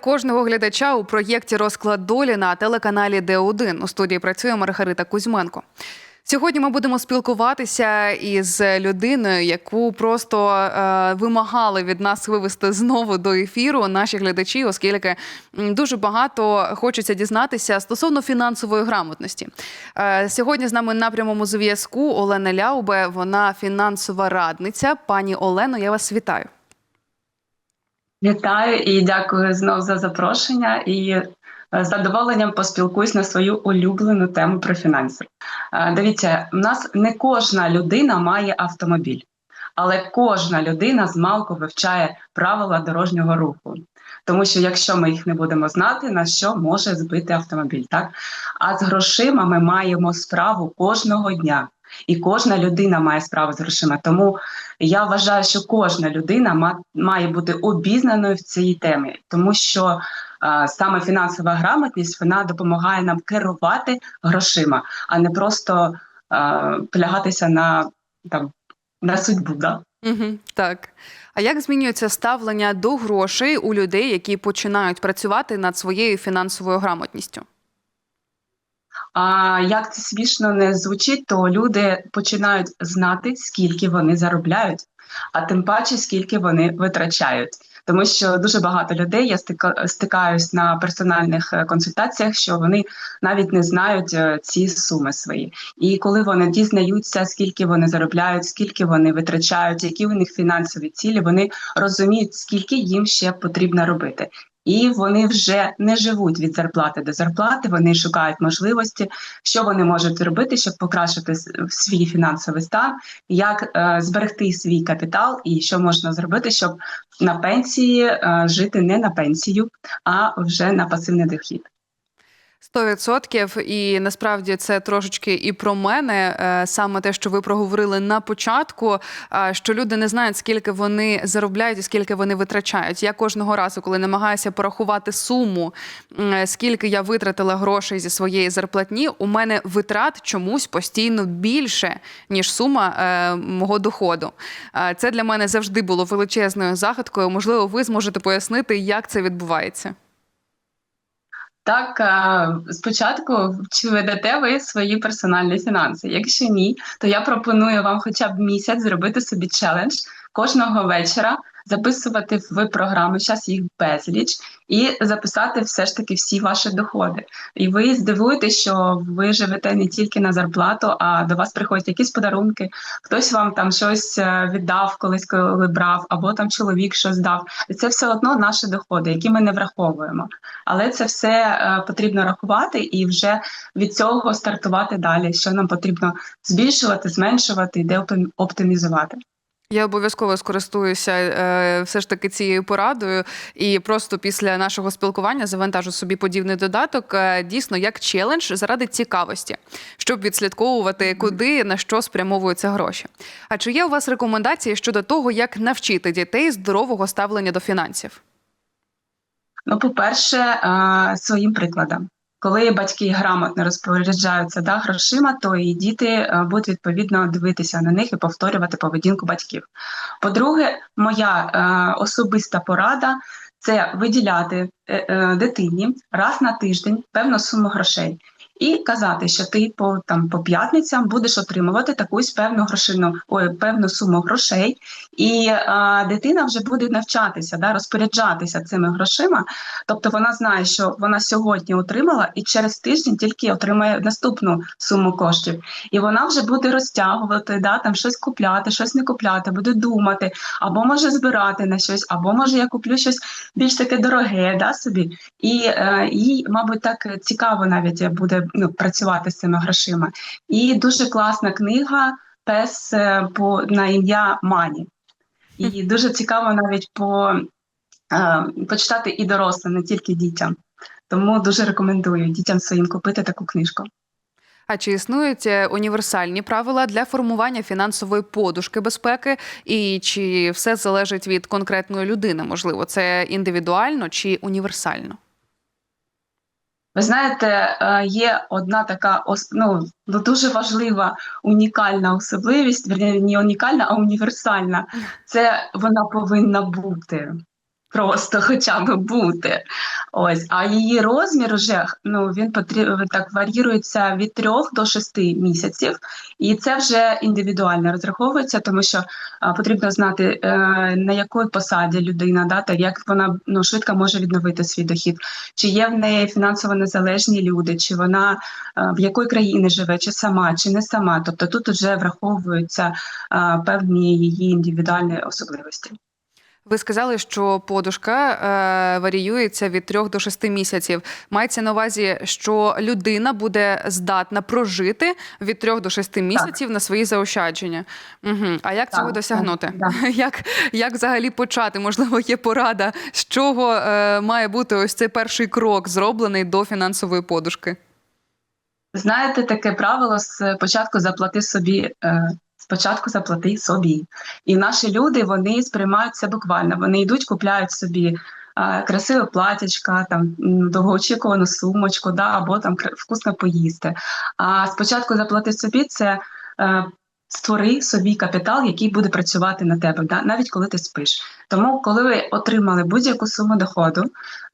кожного глядача у проєкті Розклад долі на телеканалі Д1. У студії працює Маргарита Кузьменко. Сьогодні ми будемо спілкуватися із людиною, яку просто е, вимагали від нас вивести знову до ефіру наші глядачі, оскільки дуже багато хочеться дізнатися стосовно фінансової грамотності. Е, сьогодні з нами на прямому зв'язку Олена Ляубе. Вона фінансова радниця. Пані Олено, я вас вітаю. Вітаю і дякую знов за запрошення. І е, з задоволенням поспілкуюсь на свою улюблену тему про фінанси. Е, Дивіться, в нас не кожна людина має автомобіль, але кожна людина з малку вивчає правила дорожнього руху. Тому що якщо ми їх не будемо знати, на що може збити автомобіль, так? А з грошима ми маємо справу кожного дня. І кожна людина має справу з грошима. Тому я вважаю, що кожна людина ма- має бути обізнаною в цій темі, тому що е, саме фінансова грамотність вона допомагає нам керувати грошима, а не просто е, полягатися на там на судьбу. Да? Угу, так. А як змінюється ставлення до грошей у людей, які починають працювати над своєю фінансовою грамотністю? А як це смішно не звучить, то люди починають знати, скільки вони заробляють, а тим паче скільки вони витрачають. Тому що дуже багато людей я стика, стикаюсь на персональних е, консультаціях, що вони навіть не знають е, ці суми свої. І коли вони дізнаються, скільки вони заробляють, скільки вони витрачають, які у них фінансові цілі, вони розуміють, скільки їм ще потрібно робити. І вони вже не живуть від зарплати до зарплати. Вони шукають можливості, що вони можуть робити, щоб покращити свій фінансовий стан, як е, зберегти свій капітал, і що можна зробити, щоб на пенсії е, жити не на пенсію, а вже на пасивний дохід. Сто відсотків, і насправді це трошечки і про мене. е, Саме те, що ви проговорили на початку, е, що люди не знають, скільки вони заробляють і скільки вони витрачають. Я кожного разу, коли намагаюся порахувати суму, скільки я витратила грошей зі своєї зарплатні, у мене витрат чомусь постійно більше ніж сума е, мого доходу. Е, Це для мене завжди було величезною загадкою. Можливо, ви зможете пояснити, як це відбувається. Так, е, спочатку чи ведете ви свої персональні фінанси? Якщо ні, то я пропоную вам хоча б місяць зробити собі челендж кожного вечора, записувати в програму, зараз їх безліч, і записати все ж таки всі ваші доходи. І ви здивуєтесь, що ви живете не тільки на зарплату, а до вас приходять якісь подарунки, хтось вам там щось е, віддав колись, коли брав, або там чоловік щось дав. Це все одно наші доходи, які ми не враховуємо. Але це все е, потрібно рахувати і вже від цього стартувати далі. Що нам потрібно збільшувати, зменшувати і де оптимізувати. Я обов'язково скористуюся е, все ж таки цією порадою, і просто після нашого спілкування завантажу собі подібний додаток. е, дійсно як челендж заради цікавості, щоб відслідковувати, куди на що спрямовуються гроші. А чи є у вас рекомендації щодо того, як навчити дітей здорового ставлення до фінансів? Ну, по-перше, е, своїм прикладом. Коли батьки грамотно розпоряджаються да, грошима, то і діти е, будуть відповідно дивитися на них і повторювати поведінку батьків. По-друге, моя е, особиста порада це виділяти е, е, дитині раз на тиждень певну суму грошей. І казати, що ти по там по п'ятницям будеш отримувати такусь певну грошину, ой, певну суму грошей, і е, дитина вже буде навчатися, да, розпоряджатися цими грошима. Тобто вона знає, що вона сьогодні отримала, і через тиждень тільки отримає наступну суму коштів. І вона вже буде розтягувати, да, там щось купляти, щось не купляти, буде думати, або може збирати на щось, або може я куплю щось більш таке дороге, да, собі. І е, їй, мабуть, так цікаво навіть буде ну, працювати з цими грошима. І дуже класна книга Пес е, по на ім'я Мані. І дуже цікаво навіть по, е, почитати і дорослим, не тільки дітям. Тому дуже рекомендую дітям своїм купити таку книжку. А чи існують е, універсальні правила для формування фінансової подушки безпеки, і чи все залежить від конкретної людини? Можливо, це індивідуально чи універсально? Ви знаєте, е, є одна така ну, ну, дуже важлива унікальна особливість, верні, не унікальна, а універсальна. Це вона повинна бути. Просто хоча б бути. Ось, а її розмір вже ну він потрібно так варіюється від 3 до 6 місяців, і це вже індивідуально розраховується, тому що а, потрібно знати е, на якій посаді людина, да, як вона ну швидко може відновити свій дохід, чи є в неї фінансово незалежні люди, чи вона е, в якої країні живе, чи сама, чи не сама. Тобто тут вже враховуються е, певні її індивідуальні особливості. Ви сказали, що подушка е, варіюється від 3 до 6 місяців. Мається на увазі, що людина буде здатна прожити від 3 до 6 місяців на свої заощадження. Угу. А як цього Так, досягнути? так, Як, як взагалі почати? Можливо, є порада, з чого е, має бути ось цей перший крок, зроблений до фінансової подушки? Знаєте, таке правило спочатку заплати собі. Е, Спочатку заплати собі. І наші люди вони сприймають це буквально. Вони йдуть, купляють собі красиве платячка, там довгоочікувану сумочку, да, або там вкусно поїсти. А спочатку заплати собі це е, створи собі капітал, який буде працювати на тебе, да, навіть коли ти спиш. Тому, коли ви отримали будь-яку суму доходу,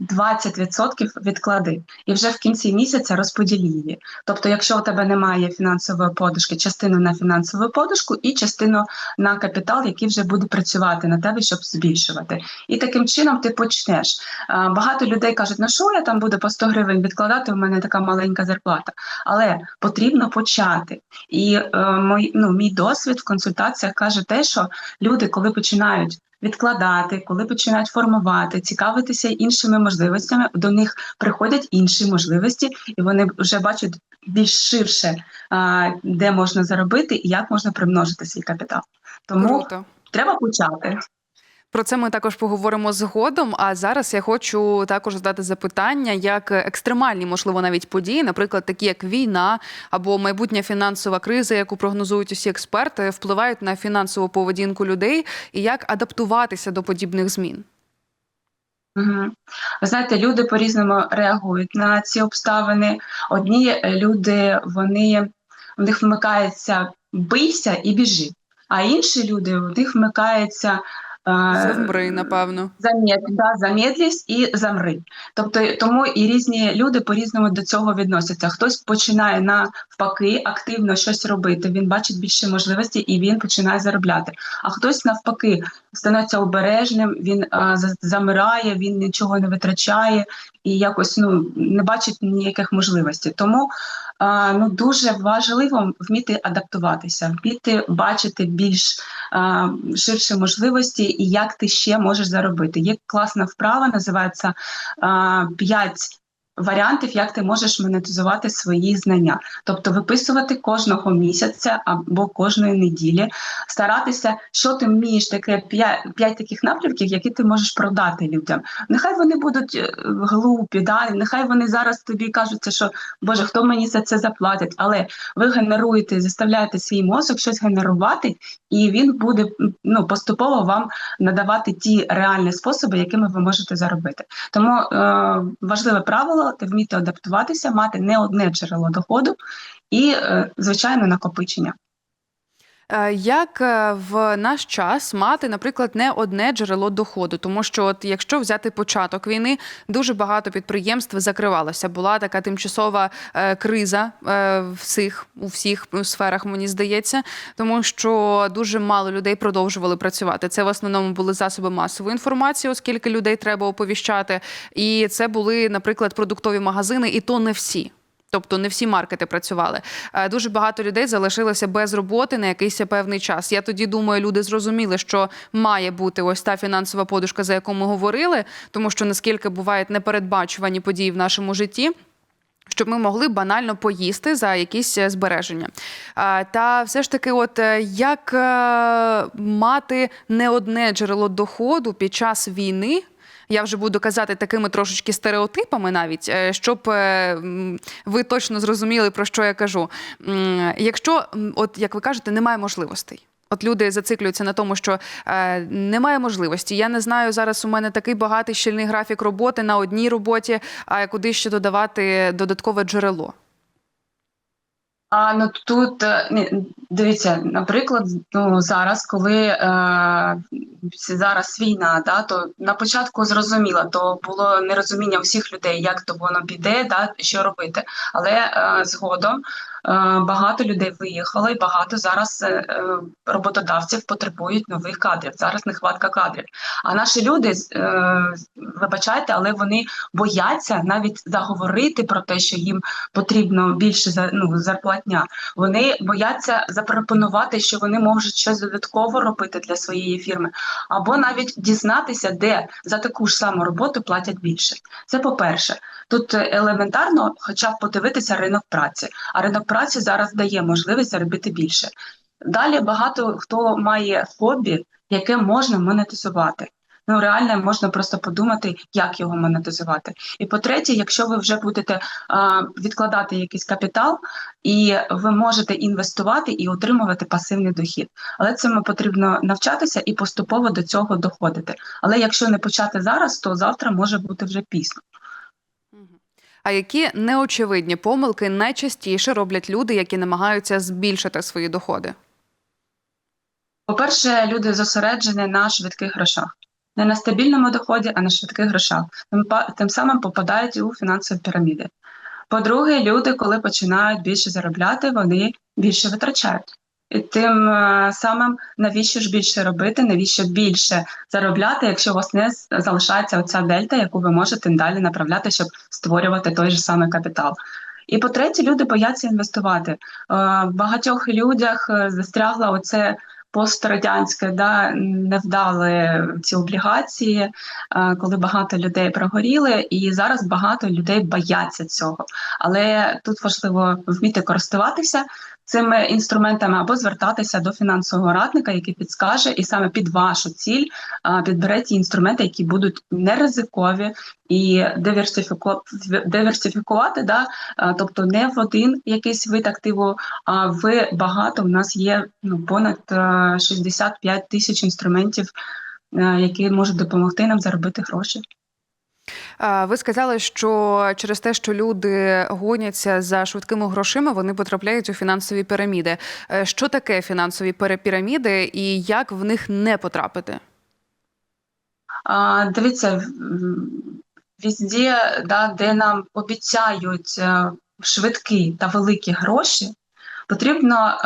20% відклади, і вже в кінці місяця розподіли її. Тобто, якщо у тебе немає фінансової подушки, частину на фінансову подушку і частину на капітал, який вже буде працювати на тебе, щоб збільшувати. І таким чином ти почнеш. Багато людей кажуть, ну що я там буду по 100 гривень відкладати, у мене така маленька зарплата. Але потрібно почати. І е, мій, ну, мій досвід в консультаціях каже те, що люди, коли починають відкладати, коли починають формувати, цікавитися іншими можливостями, до них приходять інші можливості, і вони вже бачать більш ширше, де можна заробити і як можна примножити свій капітал. Тому Круто. треба почати. Про це ми також поговоримо згодом. А зараз я хочу також задати запитання, як екстремальні, можливо, навіть події, наприклад, такі як війна або майбутня фінансова криза, яку прогнозують усі експерти, впливають на фінансову поведінку людей, і як адаптуватися до подібних змін. Ви знаєте, люди по-різному реагують на ці обставини. Одні е, люди, вони в них вмикається бийся і біжи, а інші люди в них вмикається Завмри, напевно. Замед, да, замедлість і замри. Тобто тому і різні люди по-різному до цього відносяться. Хтось починає навпаки активно щось робити. Він бачить більше можливостей і він починає заробляти. А хтось навпаки становиться обережним, він а, замирає, він нічого не витрачає і якось ну не бачить ніяких можливостей. Тому а, ну дуже важливо вміти адаптуватися, вміти бачити більш а, ширші можливості і як ти ще можеш заробити. Є класна вправа, називається п'ять. 5 варіантів, як ти можеш монетизувати свої знання. Тобто виписувати кожного місяця або кожної неділі, старатися, що ти вмієш, таке 5, 5 таких напрямків, які ти можеш продати людям. Нехай вони будуть е, глупі, да? нехай вони зараз тобі кажуть, що Боже, хто мені за це заплатить, але ви генеруєте, заставляєте свій мозок щось генерувати, і він буде ну, поступово вам надавати ті реальні способи, якими ви можете заробити. Тому е, важливе правило ти вміти адаптуватися, мати не одне джерело доходу і, е, звичайно, накопичення. Е, Як е, в наш час мати, наприклад, не одне джерело доходу, тому що, от якщо взяти початок війни, дуже багато підприємств закривалося. Була така тимчасова е, криза всіх у всіх сферах, мені здається, тому що дуже мало людей продовжували працювати. Це в основному були засоби масової інформації, оскільки людей треба оповіщати. І це були, наприклад, продуктові магазини, і то не всі. Тобто не всі маркети працювали. Е, Дуже багато людей залишилося без роботи на якийсь певний час. Я тоді думаю, люди зрозуміли, що має бути ось та фінансова подушка, за яку ми говорили, тому що наскільки бувають непередбачувані події в нашому житті. Щоб ми могли банально поїсти за якісь е, збереження. Та все ж таки, от е, як е, мати не одне джерело доходу під час війни, я вже буду казати такими трошечки стереотипами, навіть е, щоб е, ви точно зрозуміли, про що я кажу. Якщо, от як ви кажете, немає можливостей. От люди зациклюються на тому, що е, немає можливості. Я не знаю, зараз у мене такий багатий щільний графік роботи на одній роботі, а куди ще додавати додаткове джерело. А ну тут е, дивіться, наприклад, ну зараз, коли е, зараз війна, да, то на початку зрозуміло, то було нерозуміння всіх людей, як то воно піде, да, що робити. Але е, згодом багато людей виїхало, і багато зараз е, е, роботодавців потребують нових кадрів. Зараз нехватка кадрів. А наші люди, е, вибачайте, але вони бояться навіть заговорити про те, що їм потрібно більше ну зарплатня. Вони бояться запропонувати, що вони можуть щось додатково робити для своєї фірми, або навіть дізнатися, де за таку ж саму роботу платять більше. Це по-перше, тут е, елементарно, хоча б подивитися ринок праці. А ринок праці зараз дає можливість заробити більше. Далі багато хто має хобі, яке можна монетизувати. Ну, реально можна просто подумати, як його монетизувати. І по-третє, якщо ви вже будете а, відкладати якийсь капітал, і ви можете інвестувати і отримувати пасивний дохід. Але цьому потрібно навчатися і поступово до цього доходити. Але якщо не почати зараз, то завтра може бути вже пізно. А які неочевидні помилки найчастіше роблять люди, які намагаються збільшити свої доходи? По-перше, люди зосереджені на швидких грошах. Не на стабільному доході, а на швидких грошах. Тим самим попадають у фінансові піраміди. По-друге, люди, коли починають більше заробляти, вони більше витрачають. І тим е, самим навіщо ж більше робити, навіщо більше заробляти, якщо у вас не залишається оця дельта, яку ви можете далі направляти, щоб створювати той же самий капітал. І по-третє, люди бояться інвестувати. Е, В багатьох людях е, застрягло оце пострадянське, да, невдали ці облігації, коли багато людей прогоріли, і зараз багато людей бояться цього. Але тут важливо вміти користуватися цими інструментами або звертатися до фінансового радника, який підскаже, і саме під вашу ціль підбере ті інструменти, які будуть неризикові і диверсифіку... диверсифікувати, да? тобто не в один якийсь вид активу, а в багато. У нас є ну, понад е, 65 тисяч інструментів, е, які можуть допомогти нам заробити гроші. Ви сказали, що через те, що люди гоняться за швидкими грошима, вони потрапляють у фінансові піраміди. Е, Що таке фінансові перепіраміди і як в них не потрапити? А, дивіться, в- везде, да, де нам обіцяють е, швидкі та великі гроші, потрібно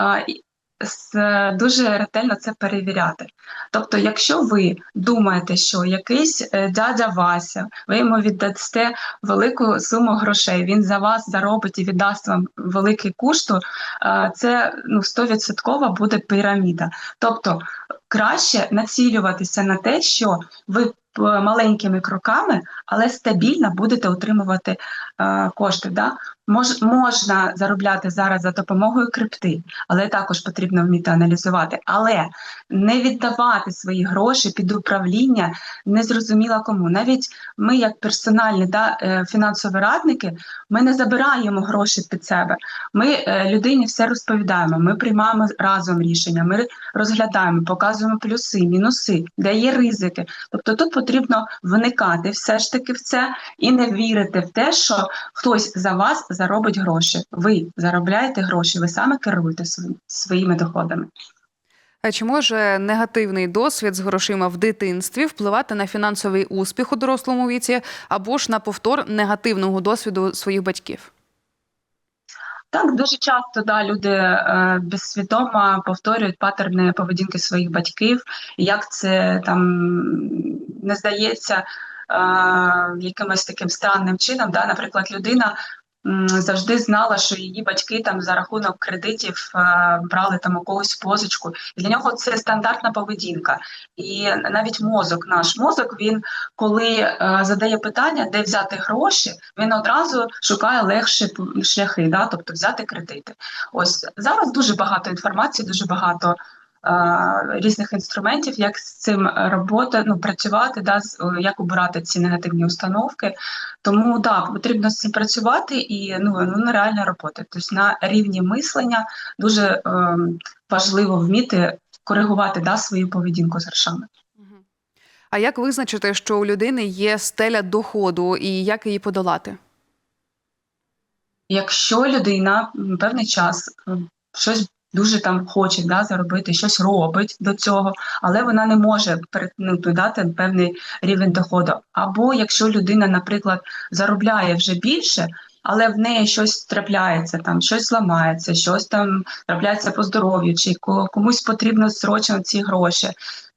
дуже ретельно це перевіряти. Тобто, якщо ви думаєте, що якийсь е, дядя Вася, ви йому віддасте велику суму грошей, він за вас заробить і віддасть вам великий кушту, е, це ну, 100% буде піраміда. Тобто краще націлюватися на те, що ви маленькими кроками, але стабільно будете отримувати е, кошти. Да? Мож, можна заробляти зараз за допомогою крипти, але також потрібно вміти аналізувати. Але не віддавати свої гроші під управління незрозуміло кому. Навіть ми, як персональні да, е, фінансові радники, ми не забираємо гроші під себе. Ми е, людині все розповідаємо. Ми приймаємо разом рішення. Ми розглядаємо, показуємо плюси, мінуси, де є ризики. Тобто тут потрібно вникати все ж таки в це і не вірити в те, що хтось за вас заробить гроші. Ви заробляєте гроші, ви саме керуєте своїми доходами. А Чи може негативний досвід з грошима в дитинстві впливати на фінансовий успіх у дорослому віці або ж на повтор негативного досвіду своїх батьків? Так, дуже часто да, люди е, безсвідомо повторюють паттерни поведінки своїх батьків, як це там не здається е, якимось таким странним чином. Да? Наприклад, людина завжди знала, що її батьки там за рахунок кредитів е, брали там у когось позичку. Для нього це стандартна поведінка. І навіть мозок, наш мозок, він коли е, задає питання, де взяти гроші, він одразу шукає легші шляхи, да? тобто взяти кредити. Ось зараз дуже багато інформації, дуже багато різних інструментів, як з цим роботи, ну, працювати, да, як обирати ці негативні установки. Тому да, потрібно з цим працювати і ну, ну нереальна робота. Тобто на рівні мислення дуже е, важливо вміти коригувати да, свою поведінку з грошами. А як визначити, що у людини є стеля доходу і як її подолати? якщо людина певний час щось дуже там хоче да, заробити, щось робить до цього, але вона не може перетнути дати певний рівень доходу. Або якщо людина, наприклад, заробляє вже більше, але в неї щось трапляється, там щось зламається, щось там трапляється по здоров'ю, чи ко- комусь потрібно срочно ці гроші,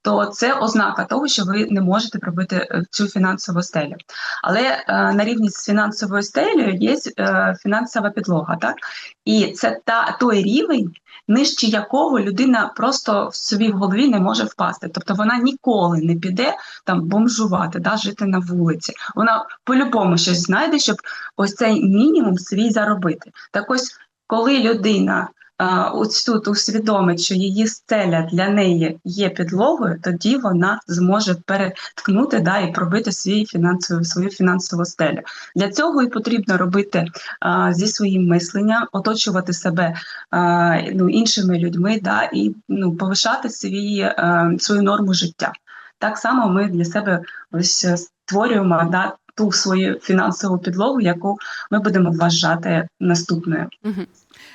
то це ознака того, що ви не можете пробити е, цю фінансову стелю. Але е, на рівні з фінансовою стелею є е, фінансова підлога, так? І це та той рівень, нижче якого людина просто в собі в голові не може впасти. Тобто вона ніколи не піде там бомжувати, да, жити на вулиці. Вона по-любому щось знайде, щоб ось цей мінімум свій заробити. Так ось, коли людина ось тут усвідомить, що її стеля для неї є підлогою, тоді вона зможе переткнути да, і пробити свій фінансову, свою фінансову стелю. Для цього і потрібно робити а, зі своїм мисленням, оточувати себе а, ну, іншими людьми да, і ну, повишати свій, а, свою норму життя. Так само ми для себе ось е, створюємо да, ту свою фінансову підлогу, яку ми будемо вважати наступною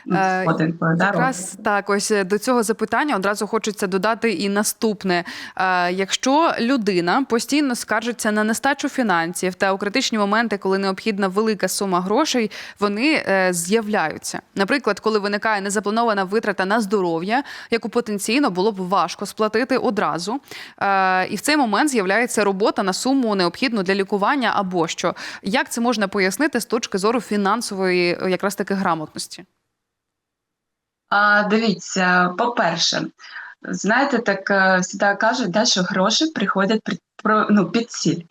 Ну, Е, да, Якраз так, ось е, до цього запитання одразу хочеться додати і наступне: Е, якщо людина постійно скаржиться на нестачу фінансів та у критичні моменти, коли необхідна велика сума грошей, вони з'являються. Наприклад, коли виникає незапланована витрата на здоров'я, яку потенційно було б важко сплатити одразу. І в цей момент з'являється робота на суму необхідну для лікування або що. Як це можна пояснити з точки зору фінансової, якраз таки грамотності? А, дивіться, по-перше, знаєте, так е, завжди кажуть, да, що гроші приходять під, ну, під ціль.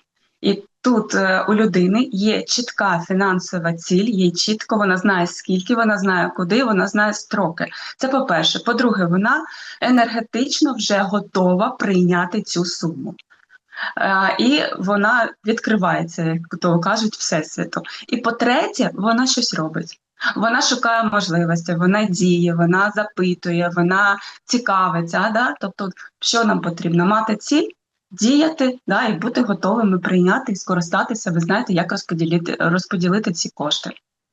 І тут е, у людини є чітка фінансова ціль, є чітко, вона знає скільки, вона знає куди, вона знає строки. Це по-перше. По-друге, вона енергетично вже готова прийняти цю суму. Е, і вона відкривається, як то кажуть, всесвіту. І по-третє, вона щось робить. Вона шукає можливості, вона діє, вона запитує, вона цікавиться. Да? Тобто, що нам потрібно? Мати ціль, діяти да, і бути готовими прийняти і скористатися. Ви знаєте, як розподілити, розподілити ці кошти.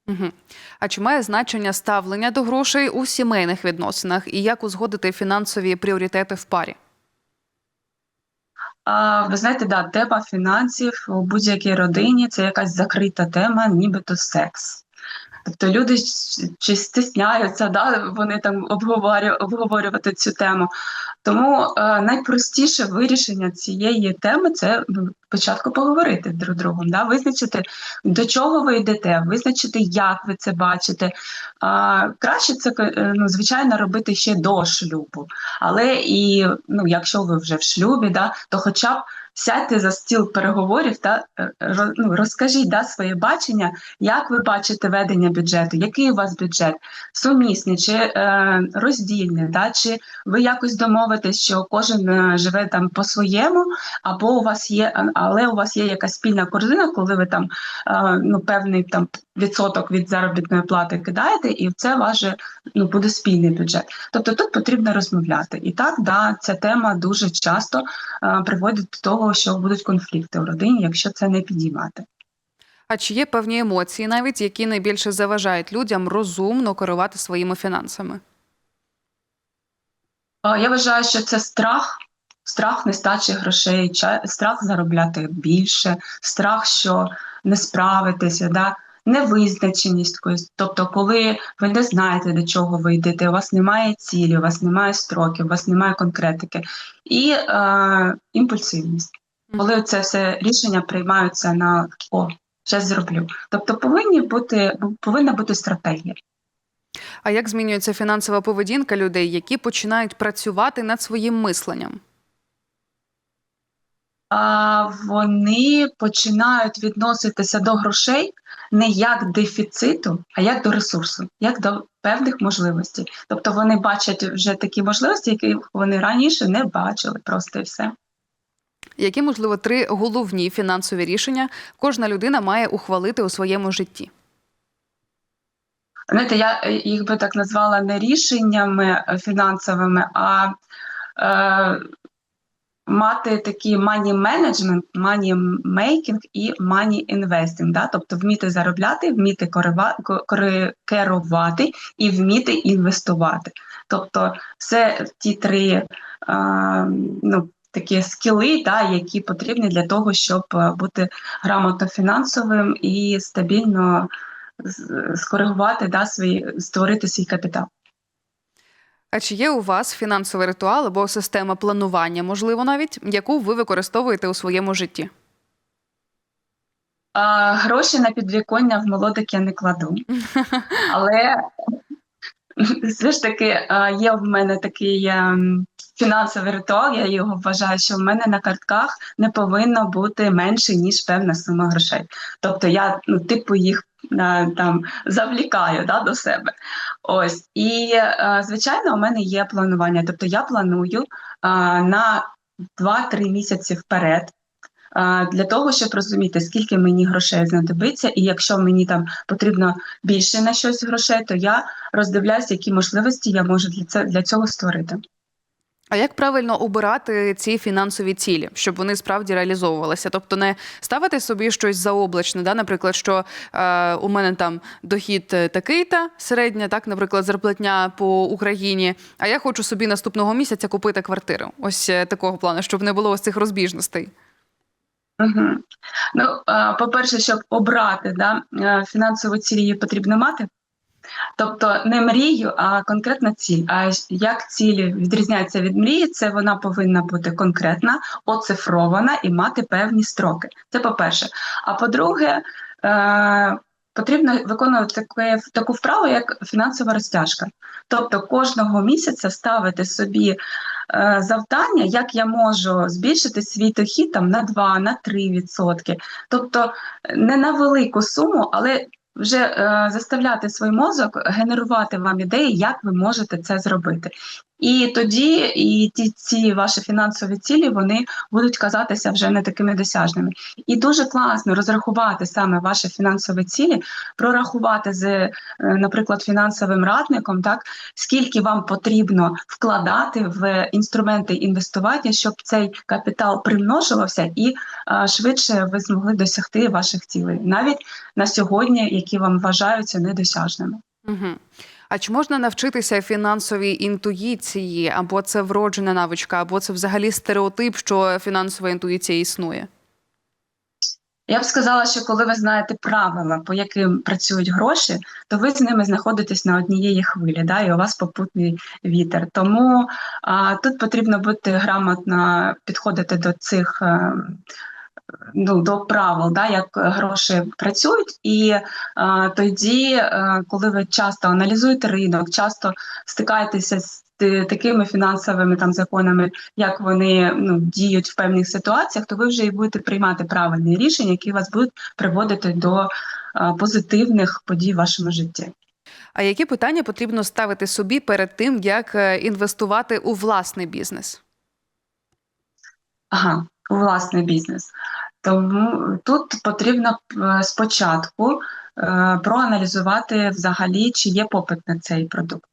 Угу. А чи має значення ставлення до грошей у сімейних відносинах і як узгодити фінансові пріоритети в парі? А, ви знаєте, да, тема фінансів у будь-якій родині це якась закрита тема, нібито секс. Тобто люди чи стисняються, да, вони там обговорю, обговорювати цю тему. Тому е, найпростіше вирішення цієї теми це ну, спочатку поговорити друг з другом, да, визначити, до чого ви йдете, визначити, як ви це бачите. А, краще це, е, ну, звичайно, робити ще до шлюбу. Але і ну, якщо ви вже в шлюбі, да, то хоча б сядьте за стіл переговорів та е, ну, розкажіть да, своє бачення, як ви бачите ведення бюджету, який у вас бюджет, сумісний чи е, роздільний, да, чи ви якось домовитесь, що кожен е, живе там по-своєму, або у вас є, але у вас є якась спільна корзина, коли ви там е, ну, певний там відсоток від заробітної плати кидаєте, і це ваш ну, буде спільний бюджет. Тобто тут потрібно розмовляти. І так, да, ця тема дуже часто е, приводить до того, що будуть конфлікти в родині, якщо це не підіймати. А чи є певні емоції, навіть які найбільше заважають людям розумно керувати своїми фінансами? Я вважаю, що це страх, страх нестачі грошей, страх заробляти більше, страх, що не справитися. да? Невизначеність. Тобто, коли ви не знаєте, до чого ви йдете, у вас немає цілі, у вас немає строків, у вас немає конкретики, і е, імпульсивність. Коли це все рішення приймаються на о, щось зроблю. Тобто повинні бути повинна бути стратегія. А як змінюється фінансова поведінка людей, які починають працювати над своїм мисленням? а, вони починають відноситися до грошей не як дефіциту, а як до ресурсу, як до певних можливостей. Тобто вони бачать вже такі можливості, які вони раніше не бачили, просто і все. Які, можливо, три головні фінансові рішення кожна людина має ухвалити у своєму житті? Знаєте, я е, їх би так назвала не рішеннями е, фінансовими, а е, мати такі money management, money making і money investing, да? тобто вміти заробляти, вміти керувати і вміти інвестувати. Тобто, це ті три а, ну, такі скіли, да, які потрібні для того, щоб е, бути грамотно фінансовим і стабільно скоригувати да, свій, створити свій капітал. А чи є у вас фінансовий ритуал або система планування, можливо, навіть яку ви використовуєте у своєму житті? А, гроші на підвіконня в молодик я не кладу. Але все ж таки є в мене такий ем, фінансовий ритуал, я його вважаю, що в мене на картках не повинно бути менше, ніж певна сума грошей. Тобто я ну, типу їх е, там завлікаю да, до себе. Ось. І, е, звичайно, у мене є планування. Тобто я планую е, на 2-3 місяці вперед. Для того, щоб розуміти, скільки мені грошей знадобиться, і якщо мені там потрібно більше на щось грошей, то я роздивляюся, які можливості я можу для цього створити. А як правильно обирати ці фінансові цілі, щоб вони справді реалізовувалися? Тобто не ставити собі щось заоблачне, да? наприклад, що е, у мене там дохід е, такий-то середня, так, наприклад, зарплатня по Україні, а я хочу собі наступного місяця купити квартиру. Ось е, такого плану, щоб не було ось цих розбіжностей. Угу. Ну, по-перше, щоб обрати да, е, фінансову ціль, її потрібно мати. Тобто не мрію, а конкретна ціль. А як ціль відрізняється від мрії, це вона повинна бути конкретна, оцифрована і мати певні строки. Це по-перше. А по-друге, е- потрібно виконувати таке, таку вправу, як фінансова розтяжка. Тобто кожного місяця ставити собі е, завдання, як я можу збільшити свій дохід там на 2, на 3 відсотки. Тобто не на велику суму, але вже е, заставляти свій мозок генерувати вам ідеї, як ви можете це зробити. І тоді і ті ці ваші фінансові цілі вони будуть казатися вже не такими досяжними. І дуже класно розрахувати саме ваші фінансові цілі, прорахувати з, е, наприклад, фінансовим радником, так скільки вам потрібно вкладати в інструменти інвестування, щоб цей капітал примножувався і е, швидше ви змогли досягти ваших цілей, навіть на сьогодні, які вам вважаються недосяжними. Угу. А чи можна навчитися фінансовій інтуїції, або це вроджена навичка, або це взагалі стереотип, що фінансова інтуїція існує? Я б сказала, що коли ви знаєте правила, по яким працюють гроші, то ви з ними знаходитесь на однієї хвилі, да, і у вас попутний вітер. Тому а, тут потрібно бути грамотно підходити до цих. е, Ну, до правил, да, як гроші працюють, і е, тоді, е, коли ви часто аналізуєте ринок, часто стикаєтеся з такими фінансовими там законами, як вони ну, діють в певних ситуаціях, то ви вже і будете приймати правильні рішення, які вас будуть приводити до е, позитивних подій в вашому житті. А які питання потрібно ставити собі перед тим, як е, інвестувати у власний бізнес? Ага, у власний бізнес. Тому тут потрібно е, спочатку е, проаналізувати взагалі, чи є попит на цей продукт.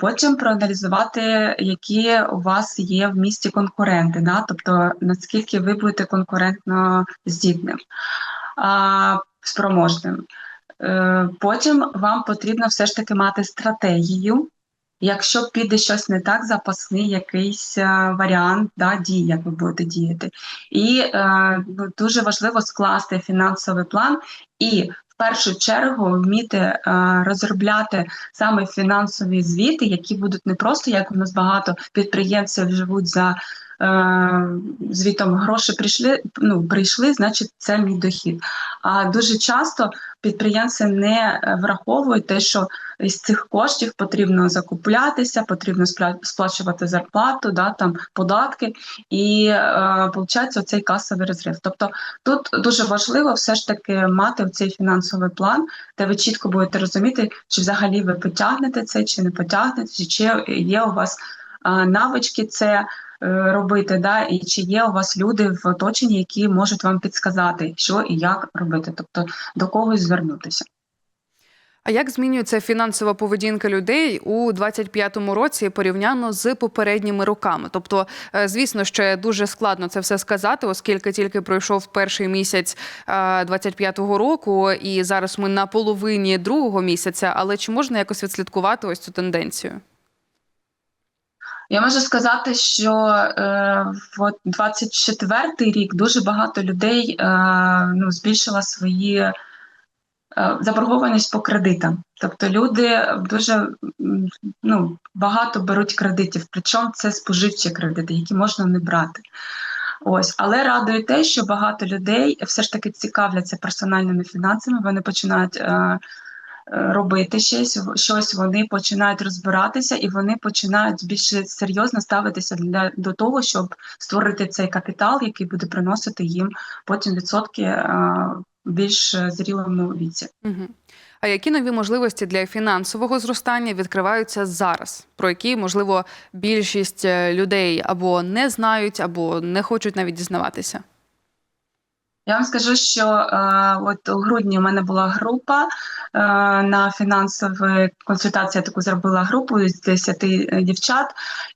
Потім проаналізувати, які у вас є в місті конкуренти, да? тобто наскільки ви будете конкурентно здібним, спроможним. Е, Потім вам потрібно все ж таки мати стратегію. Якщо піде щось не так, запасний якийсь е, варіант да, дій, як ви будете діяти. І е, ну, дуже важливо скласти фінансовий план і в першу чергу вміти е, розробляти саме фінансові звіти, які будуть не просто як у нас багато підприємців живуть за е, звітом гроші прийшли, ну, прийшли, значить це мій дохід. А дуже часто підприємці не е, враховують те, що із цих коштів потрібно закуплятися, потрібно сплачувати зарплату, да, там податки, і е, цей касовий розрив. Тобто тут дуже важливо все ж таки мати цей фінансовий план, де ви чітко будете розуміти, чи взагалі ви потягнете це, чи не потягнете, чи є у вас е, навички це робити, да, і чи є у вас люди в оточенні, які можуть вам підсказати, що і як робити, тобто до когось звернутися. А як змінюється фінансова поведінка людей у 25-му році порівняно з попередніми роками? Тобто, е, звісно, ще дуже складно це все сказати, оскільки тільки пройшов перший місяць е, 25-го року, і зараз ми на половині другого місяця. Але чи можна якось відслідкувати ось цю тенденцію? Я можу сказати, що е, от 24-й рік дуже багато людей е, ну, збільшила свої е, заборгованість по кредитам. Тобто люди дуже ну, багато беруть кредитів, причому це споживчі кредити, які можна не брати. Ось, але радує те, що багато людей все ж таки цікавляться персональними фінансами. Вони починають е, робити щось, щось, вони починають розбиратися і вони починають більш серйозно ставитися для до того, щоб створити цей капітал, який буде приносити їм потім відсотки е, в більш зрілому віці. Угу. А які нові можливості для фінансового зростання відкриваються зараз, про які можливо більшість е, людей або не знають, або не хочуть навіть дізнаватися? Я вам скажу, що е, от у грудні у мене була група е, на фінансові консультації. Я таку зробила групу з 10 дівчат,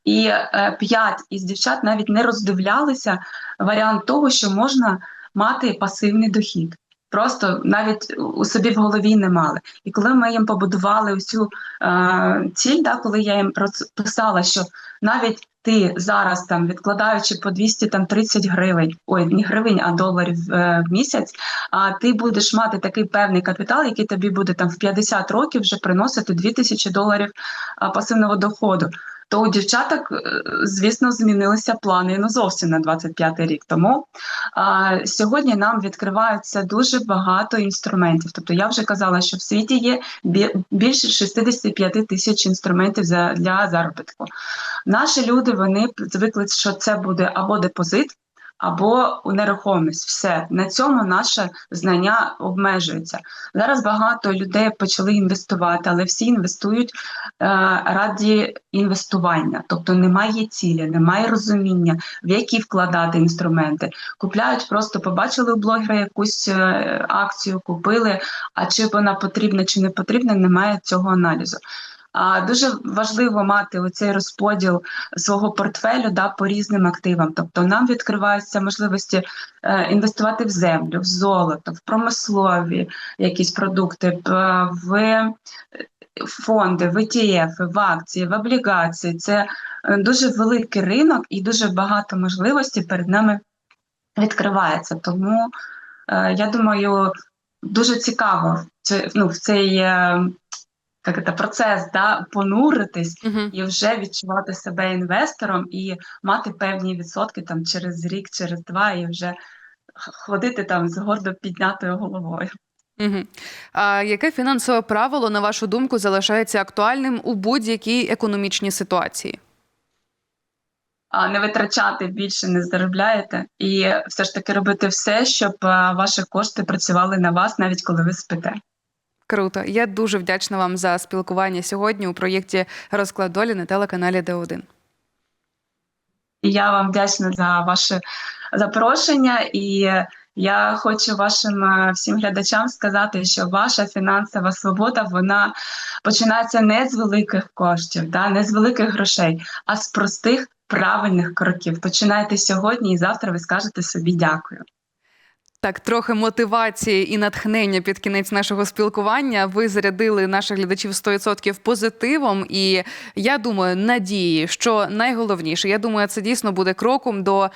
і е, 5 із дівчат навіть не роздивлялися варіант того, що можна мати пасивний дохід. Просто навіть у собі в голові не мали. І коли ми їм побудували цю е, ціль, да, коли я їм розписала, що навіть ти зараз там відкладаючи по 200 там 30 гривень, ой, не гривень, а доларів е, в місяць, а ти будеш мати такий певний капітал, який тобі буде там в 50 років вже приносити 2000 доларів пасивного доходу. То у дівчаток, е, звісно, змінилися плани ну зовсім на 25-й рік. Тому а, сьогодні нам відкриваються дуже багато інструментів. Тобто я вже казала, що в світі є бі- більше 65 тисяч інструментів для заробітку. Наші люди вони звикли, що це буде або депозит, або у нерухомість. Все на цьому наше знання обмежується. Зараз багато людей почали інвестувати, але всі інвестують е, раді інвестування, тобто немає цілі, немає розуміння, в які вкладати інструменти. Купляють, просто побачили у блогера якусь е, акцію, купили. А чи вона потрібна, чи не потрібна, немає цього аналізу. А дуже важливо мати оцей розподіл свого портфелю да, по різним активам. Тобто нам відкриваються можливості е, інвестувати в землю, в золото, в промислові якісь продукти, в, в фонди, в ETF, в акції, в облігації. Це е, дуже великий ринок і дуже багато можливостей перед нами відкривається. Тому е, я думаю, дуже цікаво ну, в цей. Як це, процес да, понуритись Угу. і вже відчувати себе інвестором і мати певні відсотки там через рік, через два, і вже ходити там з гордо піднятою головою. Угу. А яке фінансове правило, на вашу думку, залишається актуальним у будь-якій економічній ситуації? А не витрачати більше не заробляєте, і все ж таки робити все, щоб ваші кошти працювали на вас, навіть коли ви спите. Круто. Я дуже вдячна вам за спілкування сьогодні у проєкті Розклад долі на телеканалі Д1. Я вам вдячна за ваше запрошення. І я хочу вашим е, всім глядачам сказати, що ваша фінансова свобода вона починається не з великих коштів, да, не з великих грошей, а з простих правильних кроків. Починайте сьогодні, і завтра ви скажете собі дякую. Так, трохи мотивації і натхнення під кінець нашого спілкування. Ви зарядили наших глядачів 100% позитивом. І я думаю, надії, що найголовніше, я думаю, це дійсно буде кроком до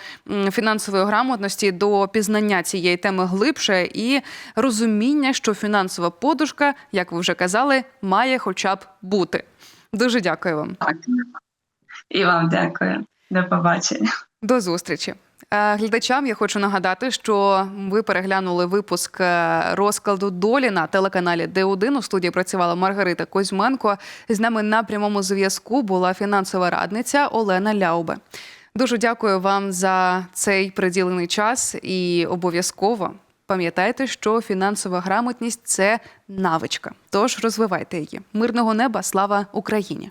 фінансової грамотності, до пізнання цієї теми глибше і розуміння, що фінансова подушка, як ви вже казали, має хоча б бути. Дуже дякую вам. Так. І вам дякую. До побачення. До зустрічі. Е, Глядачам я хочу нагадати, що ви переглянули випуск е, розкладу долі на телеканалі Д1. У студії працювала Маргарита Козьменко. З нами на прямому зв'язку була фінансова радниця Олена Ляубе. Дуже дякую вам за цей приділений час і обов'язково пам'ятайте, що фінансова грамотність це навичка. Тож розвивайте її. Мирного неба, слава Україні!